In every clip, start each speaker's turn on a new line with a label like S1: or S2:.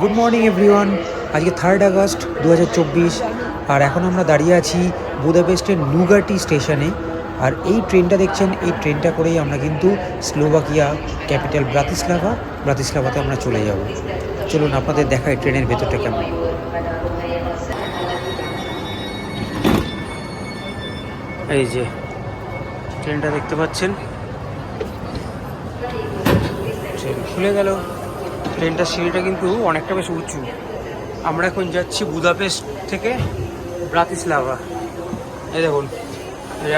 S1: Good morning everyone আজকে third August দু হাজার চব্বিশ। আর এখন আমরা দাঁড়িয়ে আছি বুদাপেস্টের নুগাটি স্টেশনে। আর এই ট্রেনটা দেখছেন, এই ট্রেনটা করেই আমরা কিন্তু স্লোভাকিয়া ক্যাপিটাল ব্রাতিস্লাভা, ব্রাতিস্লাভাতে আমরা চলে যাব। চলুন, আপনাদের দেখাই ট্রেনের ভেতরটা কেমন। এই যে, ট্রেনটা দেখতে পাচ্ছেন? ট্রেন খুলে গেল। ট্রেনটার সিঁড়িটা কিন্তু অনেকটা বেশ উঁচু। আমরা এখন যাচ্ছি বুদাপেস্ট থেকে ব্রাতিস্লাভা। এই দেখুন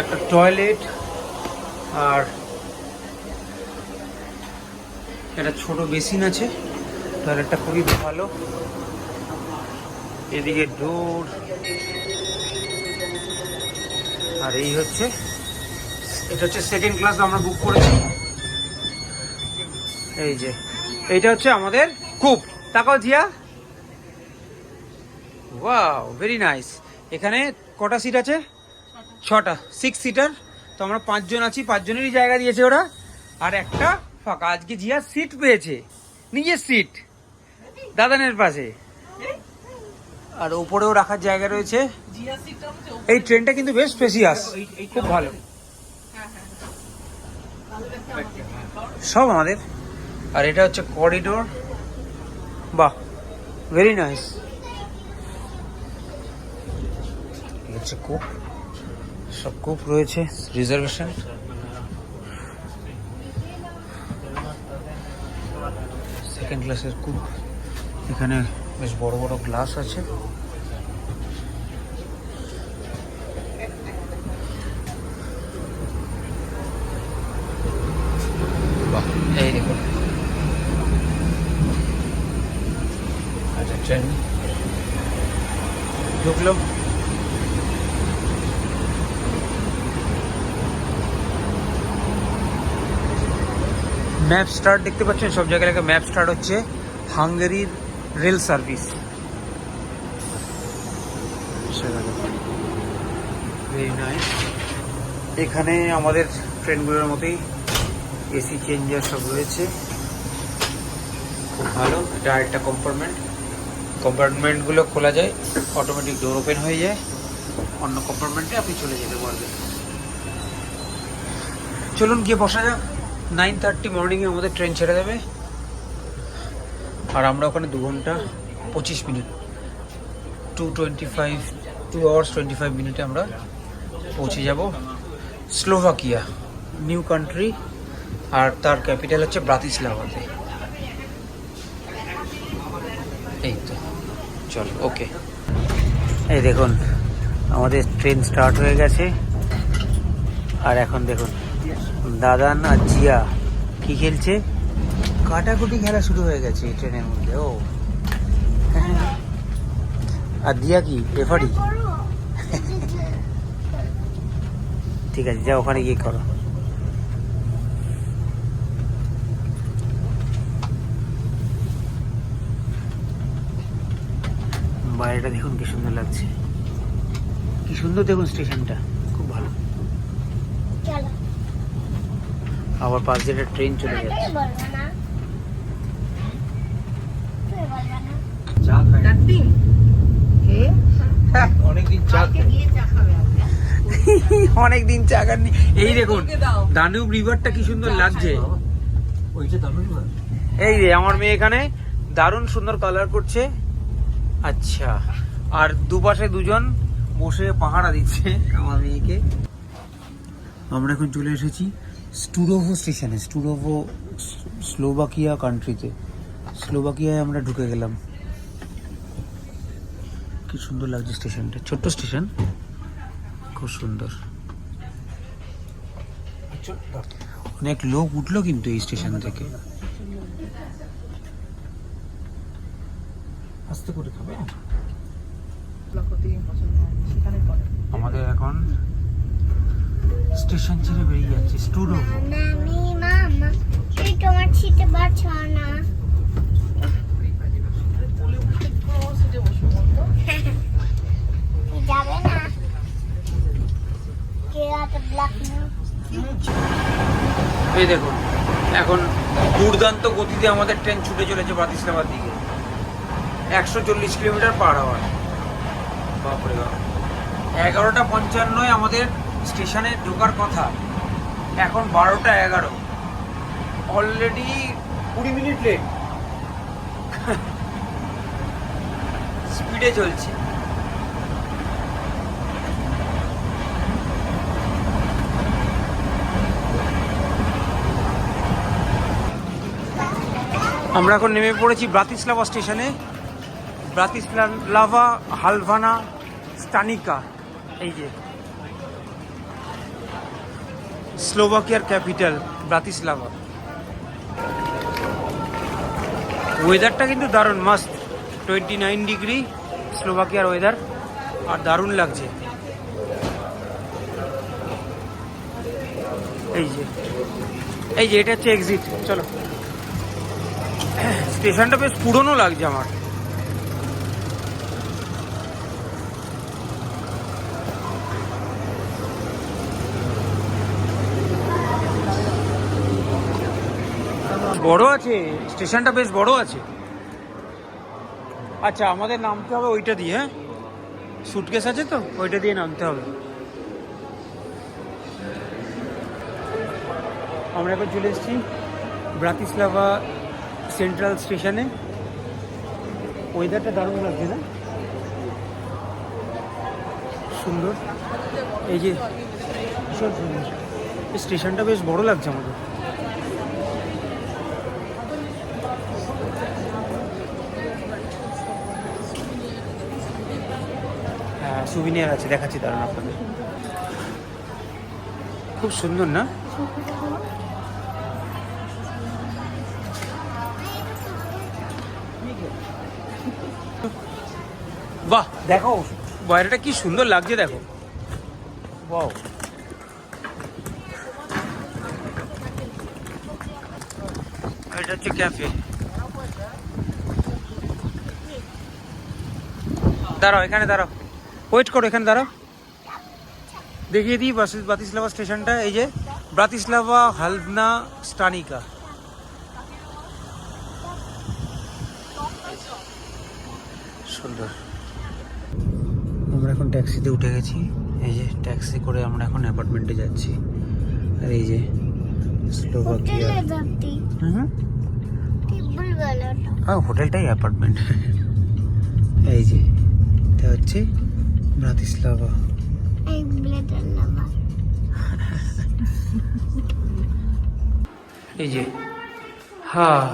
S1: একটা টয়লেট আর একটা ছোট বেসিন আছে। টয়লেটটা খুবই ভালো। এদিকে ডোর। আর এই হচ্ছে, এটা হচ্ছে সেকেন্ড ক্লাস আমরা বুক করেছি। এই যে এইটা হচ্ছে আমাদের কূপ। তাকাও জিয়া। ওয়াও ভেরি নাইস এখানে কটা সিট আছে? ছটা। সিক্স সিটার তো আমরা পাঁচজন আছি পাঁচজনেরই জায়গা দিয়েছে ওরা। আর একটা ফাঁকা আজকে জিয়া সিট পেয়েছে। নিজের সিট দাদানের পাশে। আর ওপরেও রাখার জায়গা রয়েছে। এই ট্রেনটা কিন্তু বেশ স্পেসিয়াস খুব ভালো। সব আমাদের। আর এটা হচ্ছে করিডোর বাহ ভেরি নাইস হচ্ছে কূপ সব কূপ রয়েছে রিজার্ভেশন সেকেন্ড ক্লাসের কূপ এখানে বেশ বড় বড় গ্লাস আছে বাহ এই দেখুন আচ্ছা ট্রেন ঢুকলো ম্যাপ স্টার্ট দেখতে পাচ্ছেন? সব জায়গায় লেখা ম্যাপ স্টার্ট হচ্ছে হাঙ্গেরির রেল সার্ভিস এখানে আমাদের ট্রেনগুলোর মতোই এসি চেঞ্জার সব রয়েছে। খুব ভালো। এটা একটা কম্পার্টমেন্ট কম্পার্টমেন্টগুলো খোলা যায় অটোমেটিক ডোর ওপেন হয়ে যায়, অন্য কম্পার্টমেন্টে আপনি চলে যেতে পারবেন। চলুন গিয়ে বসা যাক। নাইন থার্টি মর্নিংয়ে আমাদের ট্রেন ছেড়ে দেবে। আর আমরা ওখানে দু ঘণ্টা পঁচিশ minute two twenty five two hours twenty five মিনিটে আমরা পৌঁছে যাব। স্লোভাকিয়া, নিউ কান্ট্রি, আর তার ক্যাপিটাল হচ্ছে ব্রাতিস্লাভাতে। এই তো। চল ওকে এই দেখুন আমাদের ট্রেন স্টার্ট হয়ে গেছে। আর এখন দেখুন দাদান আর জিয়া কি খেলছে? কাটাকুটি খেলা শুরু হয়ে গেছে এই ট্রেনের মধ্যে ও। আর দিয়া কি রেফারি ঠিক আছে যা ওখানে গিয়ে করো। বাইরেটা দেখুন কি সুন্দর লাগছে। কি সুন্দর দেখুন স্টেশনটা খুব ভালো। আবার পাশ দিয়ে একটা ট্রেন চলে যাচ্ছে।
S2: আজকে।
S1: অনেকদিন চা খাননি। এই দেখুন দানুব রিভারটা কি সুন্দর লাগছে। এই রে আমার মেয়ে এখানে দারুণ সুন্দর কালার করছে। আচ্ছা। আর দুপাশে দুজন বসে পাহারা দিচ্ছে আমার মেয়েকে। আমরা এখন চলে এসেছি স্টুরোভো স্টেশনে স্টুরোভো স্লোভাকিয়া কান্ট্রিতে স্লোভাকিয়ায় আমরা ঢুকে গেলাম। কি সুন্দর লাগছে স্টেশনটা। ছোট্ট স্টেশন। খুব সুন্দর। অনেক লোক উঠল কিন্তু এই স্টেশন থেকে। আস্তে করে খাবে। আমাদের এখন স্টেশন ছেড়ে বেরিয়ে যাচ্ছে
S3: তোমার ছিটে পারছ না। যাবে
S1: এই দেখুন এখন দুর্দান্ত গতিতে আমাদের ট্রেন ছুটে চলেছে ব্রাতিস্লাভার দিকে। একশো চল্লিশ কিলোমিটার পার আওয়ার বাপরে বাপ। এগারোটা পঞ্চান্নয় আমাদের স্টেশনে ঢোকার কথা। এখন বারোটা এগারো। অলরেডি কুড়ি মিনিট লেট স্পিডে চলছে। আমরা এখন নেমে পড়েছি ব্রাতিস্লাভা স্টেশনে। ব্রাতিস্লাভা হালভানা, স্টানিকা, এই যে। স্লোভাকিয়ার ক্যাপিটাল, ব্রাতিস্লাভা। ওয়েদারটা কিন্তু দারুণ মাস্ট টোয়েন্টি নাইন ডিগ্রি স্লোভাকিয়ার ওয়েদার আর দারুণ লাগছে। এই যে। এই যে, এটা হচ্ছে এক্সিট চলো। স্টেশনটা বেশ পুরনো লাগছে আমার। বড় আছে, স্টেশনটা বেশ বড় আছে। আচ্ছা আমাদের নামতে হবে ওইটা দিয়ে হ্যাঁ? সুটকেস আছে তো, ওইটা দিয়ে নামতে হবে। আমরা এখন চলে এসেছি ব্রাতিস্লাভা সেন্ট্রাল স্টেশনে। ওয়েদারটা দারুণ লাগছে না? সুন্দর। এই যে, ভীষণ সুন্দর। স্টেশনটা বেশ বড় লাগছে আমাদের হ্যাঁ সুবিনিয়ার আছে দেখাচ্ছি দারুণ আপনাদের। খুব সুন্দর না? বাহ! দেখো। বাইরেটা কি সুন্দর লাগছে দেখো। বাহ এটা হচ্ছে ক্যাফে দাঁড়াও এখানে দাঁড়াও। ওয়েট করো এখানে দাঁড়াও। দেখিয়ে দিই ব্রাতিস্লাভা স্টেশনটা এই যে ব্রাতিস্লাভা হালবনা স্টানিকা সুন্দর। আমরা এখন ট্যাক্সিতে উঠে গেছি। এই যে ট্যাক্সি করে আমরা এখন অ্যাপার্টমেন্টে যাচ্ছি। আর এই যে স্লোভাকিয়া। হ্যাঁ হোটেলটাই অ্যাপার্টমেন্ট। এই যে এটা হচ্ছে
S3: ব্লেডের নাম্বার
S1: এই যে হ্যাঁ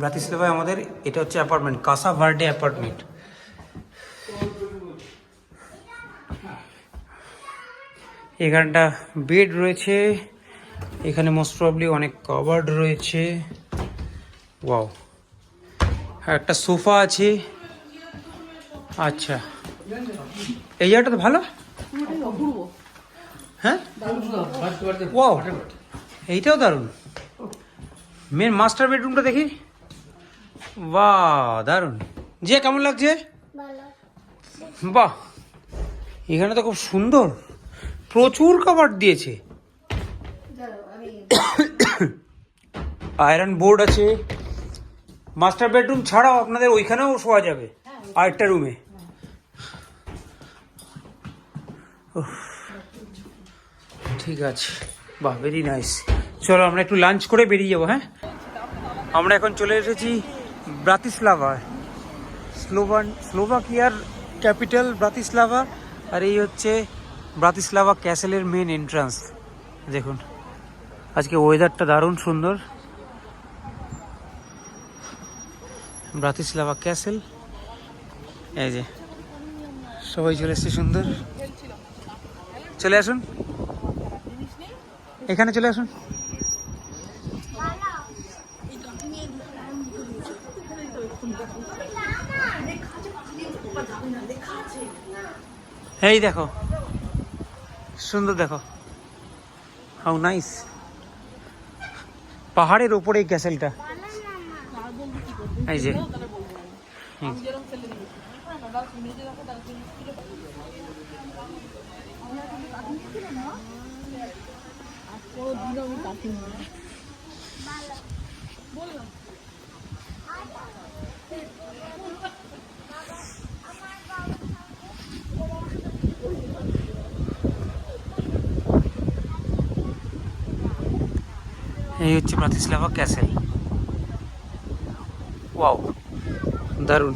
S1: ব্রাতিস্লাভায় আমাদের এটা হচ্ছে অ্যাপার্টমেন্ট কাসা ভার্ডে অ্যাপার্টমেন্ট এখানটা বেড রয়েছে এখানে মোস্ট প্রবলি অনেক কভার্ড রয়েছে। ওয়াও হ্যাঁ একটা সোফা আছে। আচ্ছা। এই জায়গাটা তো ভালো? হ্যাঁ? ওয়াও এইটাও দারুণ। মেন মাস্টার বেডরুমটা দেখি। বাহ দারুণ। যে কেমন লাগছে? বাহ। এখানে তো খুব সুন্দর। প্রচুর কাবার দিয়েছে। আয়রন বোর্ড আছে। মাস্টার বেডরুম ছাড়াও আপনাদের ওইখানেও শোয়া যাবে। আরেকটা রুমে ঠিক আছে। বাহ ভেরি নাইস চলো, আমরা একটু লাঞ্চ করে বেরিয়ে যাব হ্যাঁ? আমরা এখন চলে এসেছি ব্রাতিস্লাভায় স্লোভান, স্লোভাকিয়ার ক্যাপিটাল ব্রাতিস্লাভা, আর এই হচ্ছে ব্রাতিস্লাভা ক্যাসেলের মেন এন্ট্রান্স দেখুন, আজকে ওয়েদারটা দারুণ সুন্দর। ব্রাতিস্লাভা ক্যাসেল। এই যে, সবাই চলে এসছে সুন্দর। চলে আসুন। এখানে চলে আসুন। এই দেখো। সুন্দর দেখো। হাউ নাইস পাহাড়ের ওপরে এই ক্যাসেলটা। এই যে। এই হচ্ছে ব্রাতিস্লাভা ক্যাসেল। ওয়াও দারুণ।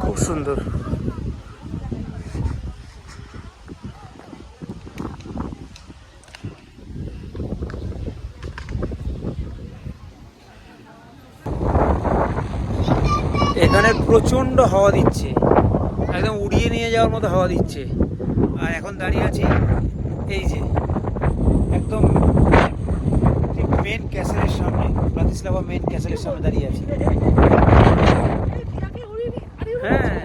S1: খুব সুন্দর। এখানে প্রচণ্ড হাওয়া দিচ্ছে। একদম উড়িয়ে নিয়ে যাওয়ার মতো হাওয়া দিচ্ছে। আর এখন দাঁড়িয়ে আছি এই যে, একদম ঠিক মেন ক্যাসেলের সামনে, ব্রাতিস্লাভা মেন ক্যাসেলের সামনে দাঁড়িয়ে আছি হ্যাঁ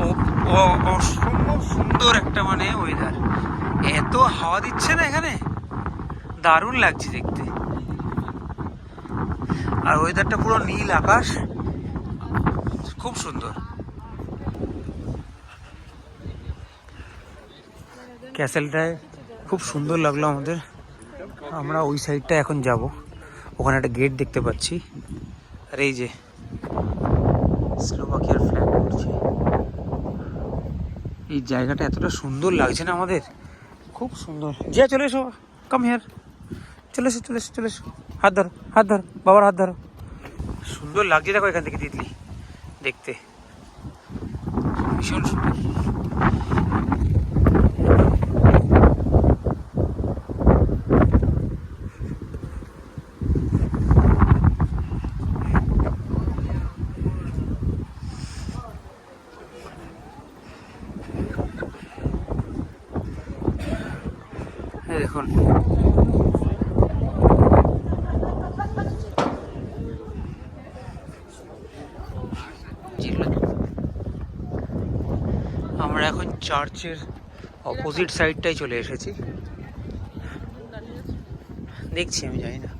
S1: ও- ও- অসম্ভব সুন্দর একটা মানে ওয়েদার এত হাওয়া দিচ্ছে না এখানে দারুণ লাগছে দেখতে। আর ওয়েদারটা পুরো নীল আকাশ। খুব সুন্দর। ক্যাসেলটায় খুব সুন্দর লাগল আমাদের। আমরা ওই সাইডটা এখন যাব। ওখানে একটা গেট দেখতে পাচ্ছি। আর এই যে স্লোভাকিয়ার ফ্ল্যাগ উঠছে। এই জায়গাটা এতটা সুন্দর লাগছে না আমাদের? খুব সুন্দর। যে চলে এসো কাম হেয়ার চলে এসো চলে এসো চলে এসো হাত ধরো হাত ধরো, বাবার হাত ধরো। সুন্দর লাগছে দেখো এখান থেকে দিদলি দেখতে। ভীষণ সুন্দর এই দেখুন জিল্লা। আমরা এখন চার্চের অপোজিট সাইডটাই চলে এসেছি। দেখছি, আমি জানি না।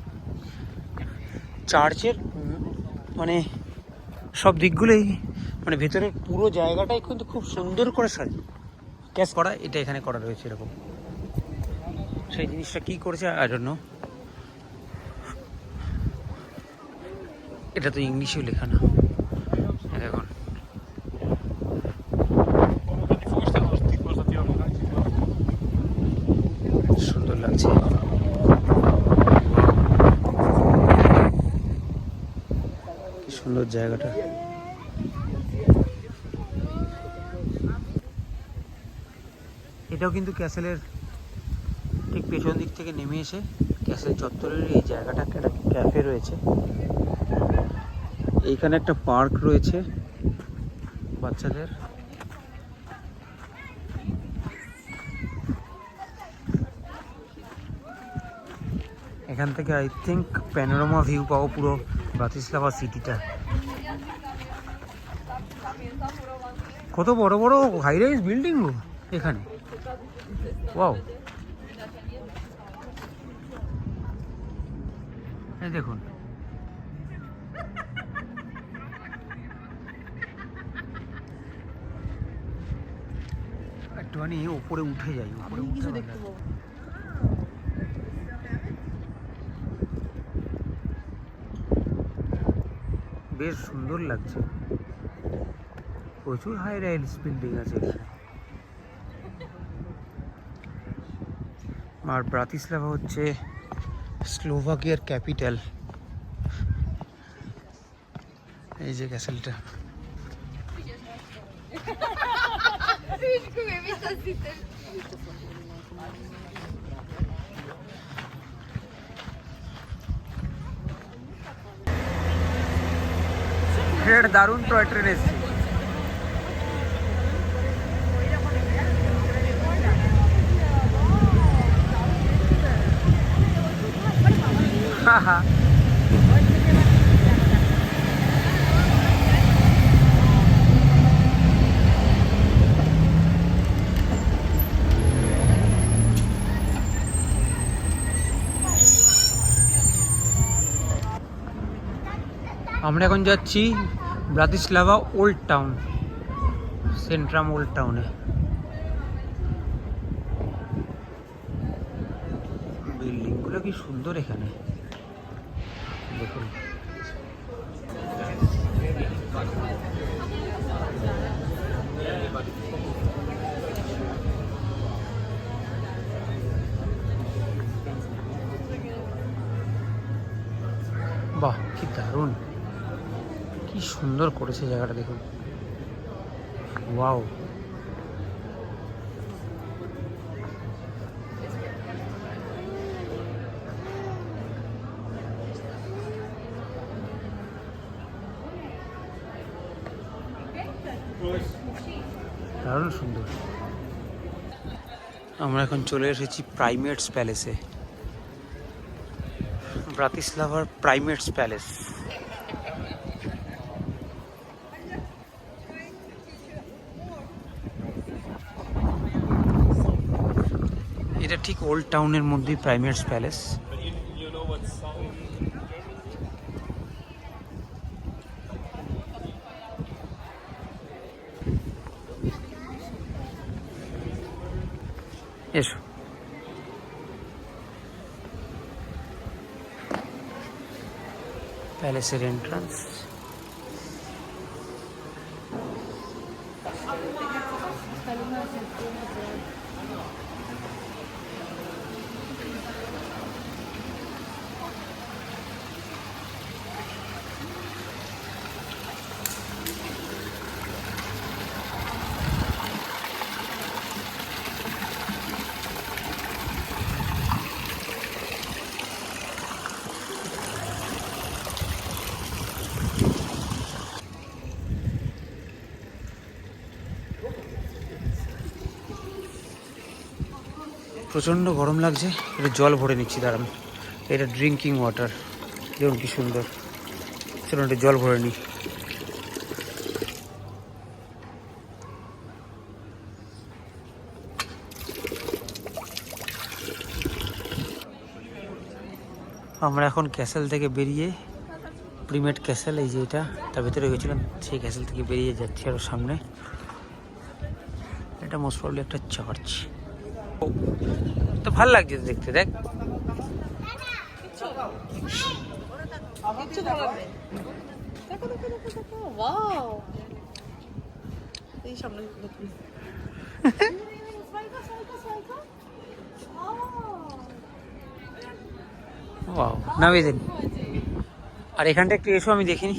S1: চার্চের মানে সব দিকগুলোই মানে ভেতরের পুরো জায়গাটাই কিন্তু খুব সুন্দর করে সাজ ক্যাশ করা, এটা এখানে করা রয়েছে এরকম। সেই জিনিসটা কি করেছে আই ডোন্ট নো এটা তো ইংলিশেও লেখা না এই দেখুন সুন্দর লাগছে কি সুন্দর জায়গাটা। এটাও কিন্তু ক্যাসেলের ঠিক পেছন দিক থেকে নেমে এসে ক্যাসেল চত্বরের এই জায়গাটা, একটা ক্যাফে রয়েছে। এইখানে একটা পার্ক রয়েছে বাচ্চাদের। এখান থেকে আই থিঙ্ক প্যানোরামা ভিউ পাবো পুরো ব্রাতিস্লাভা সিটিটা। কত বড় বড় হাই রাইজ বিল্ডিং এখানে। ওয়াও এই দেখুন। একটুখানি উপরে উঠে যাই উপরে উঠে
S2: দেখতে পাবো।
S1: বেশ সুন্দর লাগছে। প্রচুর হাই রাইডস বিল্ডিং আছে আর ব্রাতিস্লাভা হচ্ছে স্লোভাকিয়ার ক্যাপিটাল। এই যে ক্যাসেলটা দারুণ টয় ট্রেন এসছে। আমরা এখন যাচ্ছি Bratislava old town centrum old টাউনে। বিল্ডিংগুলো কি সুন্দর এখানে। দেখুন। বাহ কি দারুণ। কি সুন্দর করেছে জায়গাটা দেখুন। ওয়াও। আমরা এখন চলে এসেছি প্রাইমেটস প্যালেসে। ব্রাতিস্লাভার প্রাইমেটস প্যালেস। এটা ঠিক ওল্ড টাউনের মধ্যেই প্রাইমেটস প্যালেস এসো প্যালেসের এন্ট্রান্স প্রচণ্ড গরম লাগছে এটা জল ভরে নিচ্ছি, দাঁড়ান। এটা ড্রিঙ্কিং ওয়াটার দেখুন কি সুন্দর। চলুন এটা জল ভরে নিই। আমরা এখন ক্যাসেল থেকে বেরিয়ে প্রিমেট ক্যাসেল এই যে এটা, তার ভিতরে গেছিলাম, সেই ক্যাসেল থেকে বেরিয়ে যাচ্ছি আরও সামনে। এটা মোস্ট প্রবলি একটা চার্চ তো ভালো লাগছে দেখতে দেখ। নামিয়ে দিন আর এখানটা একটু এসো আমি দেখিনি।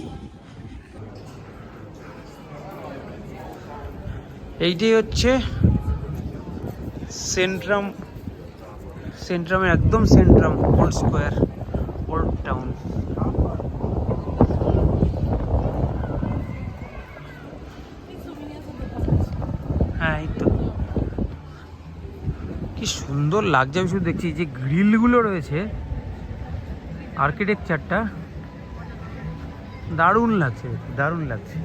S1: এইটাই হচ্ছে সেন্ট্রাম সেন্ট্রামের একদম centrum old square old town হ্যাঁ এই তো। কি সুন্দর লাগছে, আমি শুধু দেখছি যে গ্রিলগুলো রয়েছে আর্কিটেকচারটা দারুণ লাগছে দারুণ লাগছে।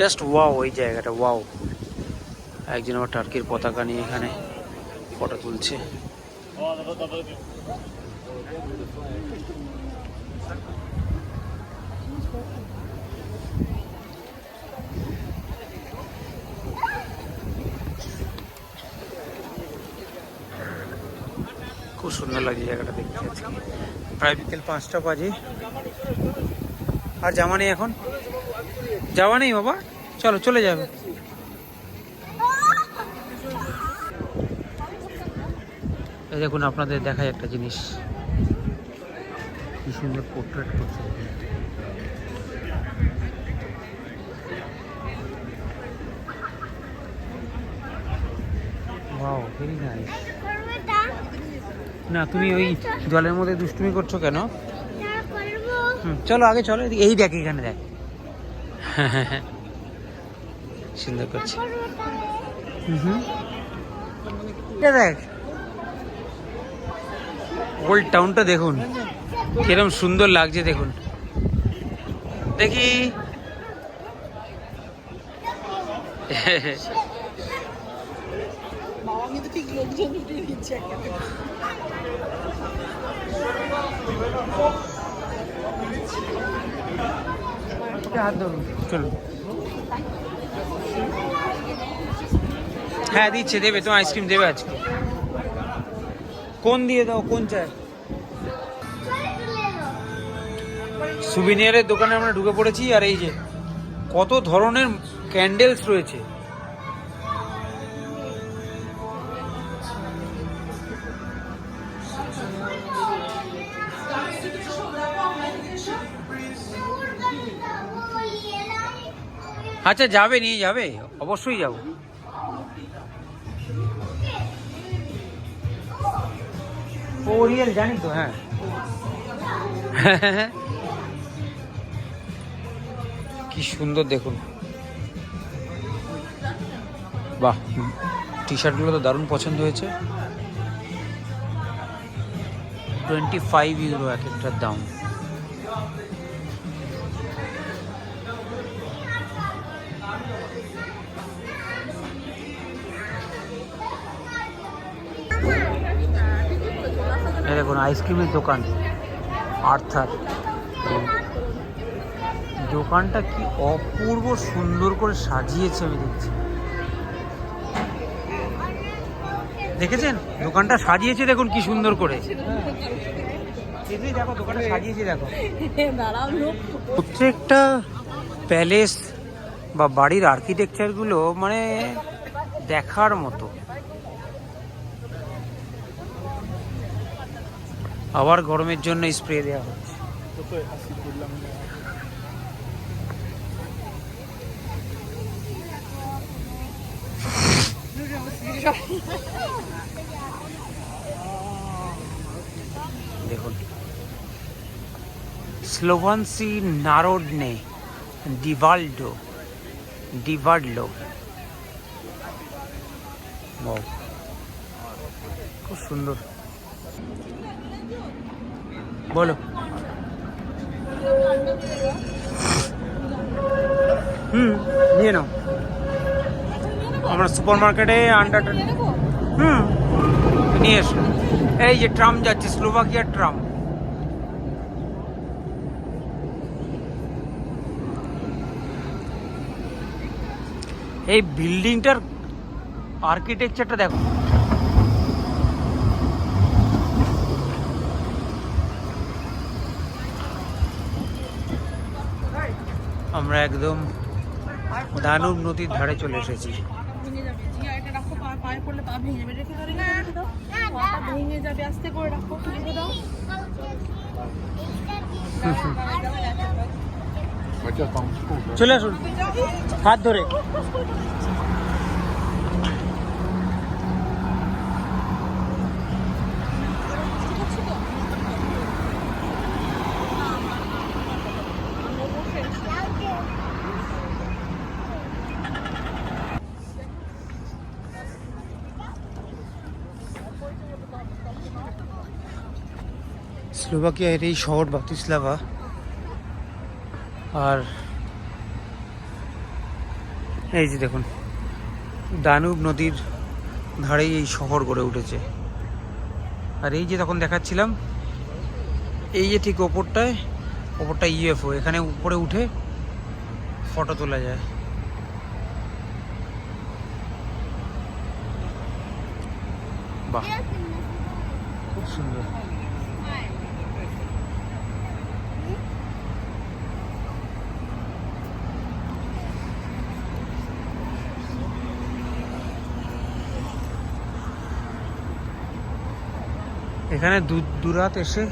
S1: জাস্ট ওয়াও ওই জায়গাটা ওয়াও একজন আবার টার্কির পতাকা নিয়ে এখানে ফটো তুলছে। খুব সুন্দর লাগছে জায়গাটা দেখতে প্রায় বিকেল পাঁচটা বাজে। আর যাওয়া নেই এখন? যাওয়া নেই বাবা? চলো, চলে যাবে। এই দেখুন আপনাদের দেখায় একটা জিনিস। কি সুন্দর পোর্ট্রেট করছে। ওয়াও ভেরি নাইস না তুমি ওই জলের মধ্যে দুষ্টুমি করছ কেন? হুম, চলো আগে চলো এই দেখ এখানে দেখ। সুন্দর করছে। হুম হুম। এটা দেখ। ওল্ড টাউনটা দেখুন। কিরম সুন্দর লাগছে দেখুন। দেখি। হ্যাঁ দিচ্ছে দেবে তোমার আইসক্রিম দেবে আজকে। কোন দিয়ে দাও, কোন চাই সুবিনিয়ারের দোকানে আমরা ঢুকে পড়েছি, আর এই যে কত ধরনের ক্যান্ডেলস রয়েছে। আচ্ছা যাবে, নিয়ে যাবে? অবশ্যই যাব। ও জানি তো হ্যাঁ। কি সুন্দর দেখুন। বাহ টি শার্টগুলো তো দারুণ পছন্দ হয়েছে। টোয়েন্টি ফাইভ ইউরো এক একটার দাম। দেখুন আইসক্রিমের দোকান। আর্থার। দোকানটা কি অপূর্ব সুন্দর করে সাজিয়েছে আমি দেখছি। দেখেছেন? দোকানটা সাজিয়েছে দেখুন কি সুন্দর করে। দেখো দোকানটা সাজিয়েছে দেখো। প্রত্যেকটা প্যালেস বা বাড়ির আর্কিটেকচারগুলো মানে দেখার মতো। আবার গরমের জন্য স্প্রে দেওয়া হচ্ছে। দেখুন। স্লোভানসি নারোডনে ডিভাল্ডো Wow. খুব সুন্দর। বলো। হুম নিয়ে নাও। আমরা সুপার মার্কেটে আন্ডার হুম নিয়ে এসো। এই যে ট্রাম যাচ্ছে স্লোভাকিয়ার ট্রাম। এই বিল্ডিংটার আর্কিটেকচারটা দেখো। আমরা একদম দানুব নদীর ধারে চলে এসেছি।
S2: চলে আসুন হাত এটা রাখো পা পায়ে পড়লে পা ভেঙে যাবে রেখে দাও রেখে দাও, রেখে দাও পাটা ভেঙে যাবে আস্তে করে রাখো রেখে দাও
S1: চলে আসুন হাত ধরে স্লোভাকিয়ার এই শহর বাতিস্লাভা। আর এই যে দেখুন, দানুব নদীর ধারেই এই শহর গড়ে উঠেছে। আর এই যে তখন দেখাচ্ছিলাম, এই যে ঠিক ওপরটায়, ওপরটা ইউএফও এখানে উপরে উঠে ফটো তোলা যায়। এখানে দু- দুরাত এসে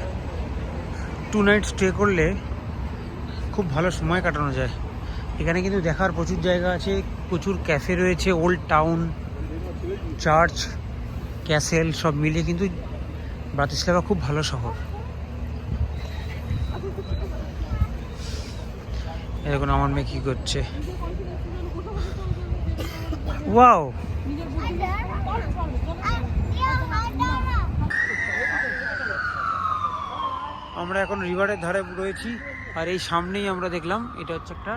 S1: টু নাইট স্টে করলে খুব ভালো সময় কাটানো যায়। এখানে কিন্তু দেখার প্রচুর জায়গা আছে প্রচুর ক্যাফে রয়েছে ওল্ড টাউন চার্চ ক্যাসেল সব মিলিয়ে কিন্তু ব্রাতিস্লাভা খুব ভালো শহর। দেখুন আমার মেয়ে কি করছে। ওয়াও আমরা এখন রিভারের ধারে রয়েছি। আর এই সামনেই আমরা দেখলাম, এটা হচ্ছে একটা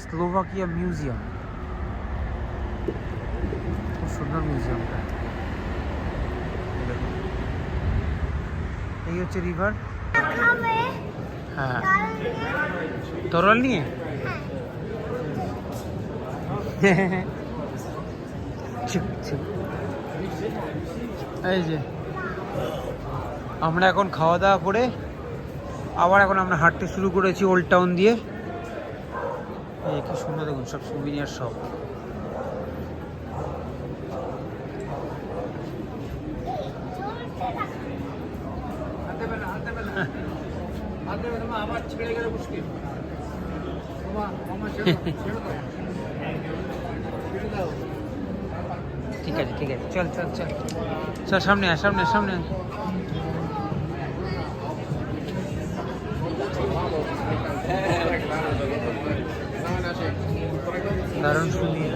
S1: স্লোভাকিয়া মিউজিয়াম খুব সুন্দর মিউজিয়ামটা এই হচ্ছে রিভার হ্যাঁ। তরল নিয়ে? চুপ। এই যে। আমরা এখন খাওয়া দাওয়া করে আবার এখন আমরা হাঁটতে শুরু করেছি ওল্ড টাউন দিয়ে। কি সুন্দর দেখুন, সব সুবিনিয়ার সব ঠিক আছে ঠিক আছে। চল চল চল। চল সামনে সামনে সামনে। দারুণ সুন্দর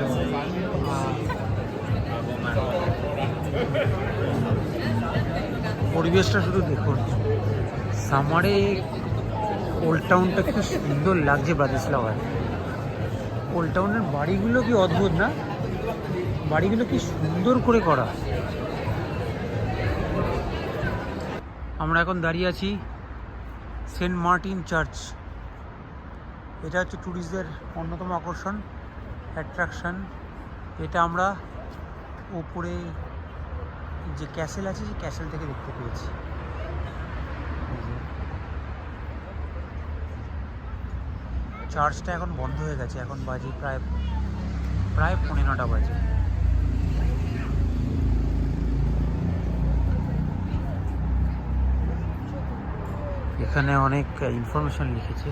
S1: পরিবেশটা শুধু দেখুন, সামারে ওল্ড টাউনটা কি সুন্দর লাগছে ব্রাতিস্লাভায় ওল্ড টাউনের বাড়িগুলো কি অদ্ভুত না? বাড়িগুলো কি সুন্দর করে করা। আমরা এখন দাঁড়িয়ে আছি সেন্ট মার্টিন চার্চ। এটা হচ্ছে ট্যুরিস্টদের অন্যতম আকর্ষণ। অ্যাট্রাকশন এটা আমরা উপরে যে ক্যাসেল আছে, সেই ক্যাসেল থেকে দেখতে পেয়েছি। চার্চটা এখন বন্ধ হয়ে গেছে, এখন বাজে প্রায় প্রায় পৌনে নটা বাজে। এখানে অনেক ইনফরমেশন লিখেছে।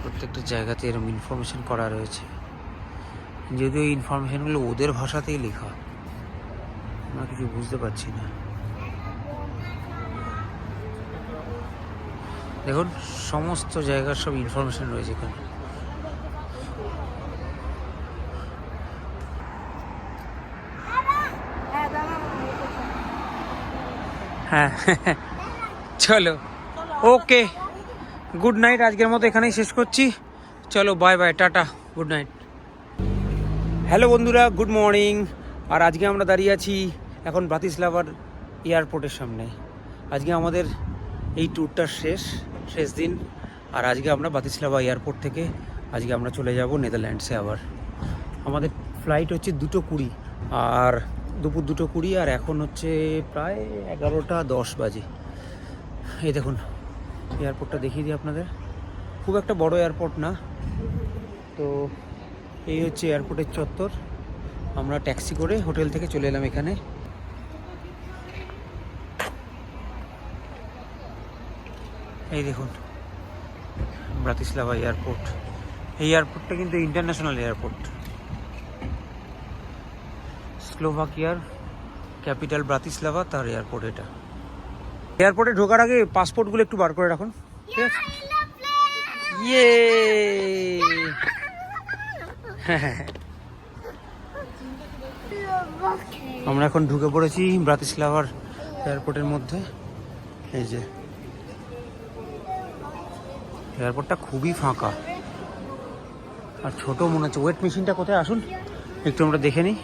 S1: প্রত্যেকটা জায়গাতে এরকম ইনফরমেশন করা রয়েছে। যদিও এই ইনফরমেশনগুলো ওদের ভাষাতেই লেখা। আমরা কিছু বুঝতে পারছি না। দেখুন, সমস্ত জায়গার সব ইনফরমেশন রয়েছে এখানে। হ্যাঁ চলো। ওকে গুড নাইট আজকের মতো এখানেই শেষ করছি। চলো বাই বাই টাটা গুড নাইট হ্যালো বন্ধুরা, গুড মর্নিং। আর আজকে আমরা দাঁড়িয়ে আছি এখন ব্রাতিস্লাভার এয়ারপোর্টের সামনে। আজকে আমাদের এই ট্যুরটা শেষ শেষ দিন। আর আজকে আমরা বাতিস্লাভা এয়ারপোর্ট থেকে আজকে আমরা চলে যাব নেদারল্যান্ডসে আবার। আমাদের ফ্লাইট হচ্ছে দুটো কুড়ি, আর দুপুর দুটো কুড়ি, আর এখন হচ্ছে প্রায় এগারোটা দশ বাজে। এই দেখুন, এয়ারপোর্টটা দেখিয়ে দিই আপনাদের। খুব একটা বড় এয়ারপোর্ট না। তো এই হচ্ছে এয়ারপোর্টের চত্বর। আমরা ট্যাক্সি করে হোটেল থেকে চলে এলাম এখানে। এই দেখুন ব্রাতিস্লাভা এয়ারপোর্ট। এই এয়ারপোর্টটা কিন্তু ইন্টারন্যাশনাল এয়ারপোর্ট। স্লোভাকিয়ার ক্যাপিটাল ব্রাতিস্লাভা তার এয়ারপোর্ট এটা। এয়ারপোর্টে ঢোকার আগে পাসপোর্টগুলো একটু বার করে রাখুন। ঠিক আছে? ইয়ে আমরা এখন ঢুকে পড়েছি ব্রাতিস্লাভার এয়ারপোর্টের মধ্যে। এই যে। এয়ারপোর্টটা খুবই ফাঁকা। আর ছোট মনে হচ্ছে। ওয়েট মেশিনটা কোথায়? আসুন। একটু আমরা দেখে নিই।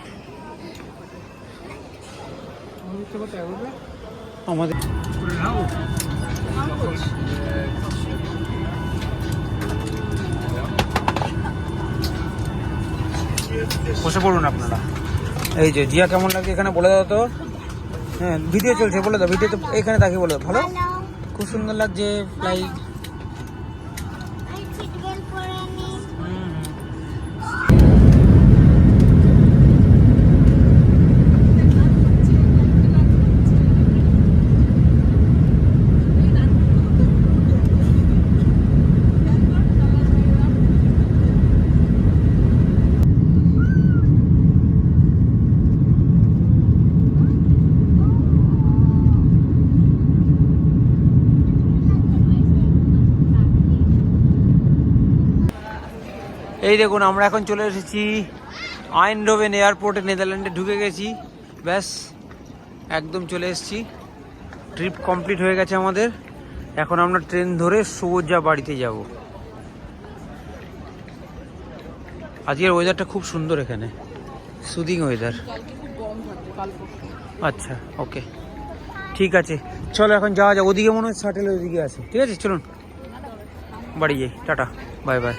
S1: আমাদের বসে পড়ুন আপনারা। এই যে জিয়া কেমন লাগে এখানে বলে দাও তো। হ্যাঁ ভিডিও চলছে বলে দাও ভিডিও তো এখানে তাকে বলে দাও ভালো? খুব সুন্দর লাগছে ফ্লাইট এই দেখুন, আমরা এখন চলে এসেছি আইনডোভেন এয়ারপোর্টে, নেদারল্যান্ডে ঢুকে গেছি। ব্যাস, একদম চলে এসেছি। ট্রিপ কমপ্লিট হয়ে গেছে আমাদের। এখন আমরা ট্রেন ধরে সোজা বাড়িতে যাব। আজকের ওয়েদারটা খুব সুন্দর এখানে। সুদিং ওয়েদার আচ্ছা ওকে ঠিক আছে, চলো এখন যাওয়া যাক। ওদিকে মনে হয় শাটেল ওদিকে আছে। ঠিক আছে, চলুন। বাড়ি যাই টাটা বাই বাই